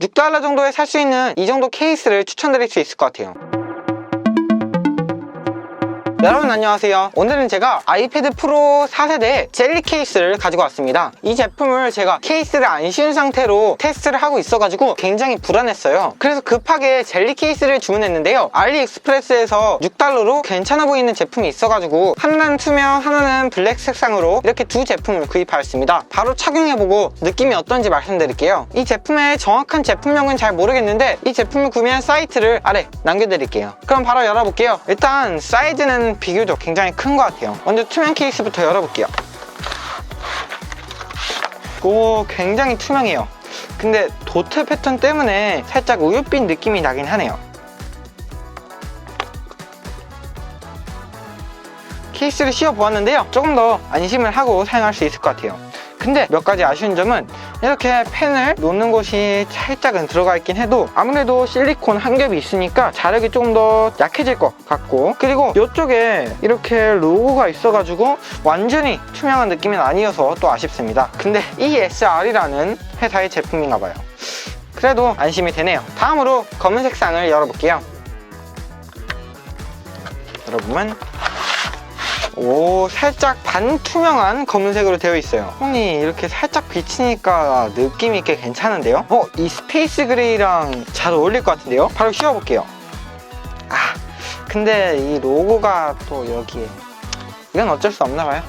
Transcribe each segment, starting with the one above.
6달러 정도에 살 수 있는 이 정도 케이스를 추천드릴 수 있을 것 같아요. 여러분 안녕하세요. 오늘은 제가 아이패드 프로 4세대 젤리 케이스를 가지고 왔습니다. 이 제품을 제가 케이스를 안 씌운 상태로 테스트를 하고 있어가지고 굉장히 불안했어요. 그래서 급하게 젤리 케이스를 주문했는데요. 알리익스프레스에서 6달러로 괜찮아 보이는 제품이 있어가지고 하나는 투명 하나는 블랙 색상으로 이렇게 두 제품을 구입하였습니다. 바로 착용해보고 느낌이 어떤지 말씀드릴게요. 이 제품의 정확한 제품명은 잘 모르겠는데 이 제품을 구매한 사이트를 아래 남겨드릴게요. 그럼 바로 열어볼게요. 일단 사이즈는 비교적 굉장히 큰 것 같아요. 먼저 투명 케이스부터 열어볼게요. 오 굉장히 투명해요. 근데 도트 패턴 때문에 살짝 우윳빛 느낌이 나긴 하네요. 케이스를 씌워 보았는데요. 조금 더 안심을 하고 사용할 수 있을 것 같아요 근데 몇 가지 아쉬운 점은 이렇게 펜을 놓는 곳이 살짝은 들어가 있긴 해도 아무래도 실리콘 한 겹이 있으니까 자력이 조금 더 약해질 것 같고 그리고 이쪽에 이렇게 로고가 있어가지고 완전히 투명한 느낌은 아니어서 또 아쉽습니다. 근데 ESR이라는 회사의 제품인가 봐요. 그래도 안심이 되네요. 다음으로 검은 색 상을 열어볼게요. 여러분 오 살짝 반투명한 검은색으로 되어 있어요 폰이 이렇게 살짝 비치니까 느낌 있게 괜찮은데요? 어? 이 스페이스 그레이랑 잘 어울릴 것 같은데요? 바로 씌워볼게요 아 근데 이 로고가 또 여기에 이건 어쩔 수 없나 봐요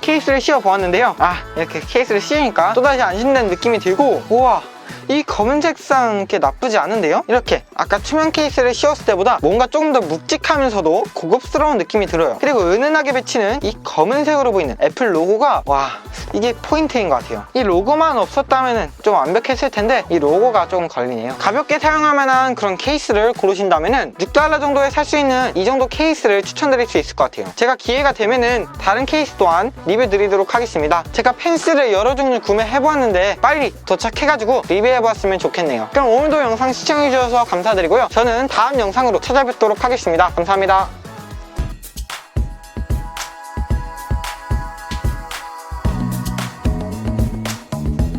케이스를 씌워 보았는데요 아 이렇게 케이스를 씌우니까 또다시 안심된 느낌이 들고 우와 이 검은색상 게 나쁘지 않은데요? 이렇게 아까 투명 케이스를 씌웠을 때보다 뭔가 조금 더 묵직하면서도 고급스러운 느낌이 들어요. 그리고 은은하게 비치는 이 검은색으로 보이는 애플 로고가 와 이게 포인트인 것 같아요. 이 로고만 없었다면 좀 완벽했을 텐데 이 로고가 조금 걸리네요. 가볍게 사용할 만한 그런 케이스를 고르신다면 6달러 정도에 살 수 있는 이 정도 케이스를 추천드릴 수 있을 것 같아요. 제가 기회가 되면은 다른 케이스 또한 리뷰 드리도록 하겠습니다. 제가 펜스를 여러 종류 구매해보았는데 빨리 도착해가지고 리뷰 해보았으면 좋겠네요. 그럼 오늘도 영상 시청해주셔서 감사드리고요. 저는 다음 영상으로 찾아뵙도록 하겠습니다. 감사합니다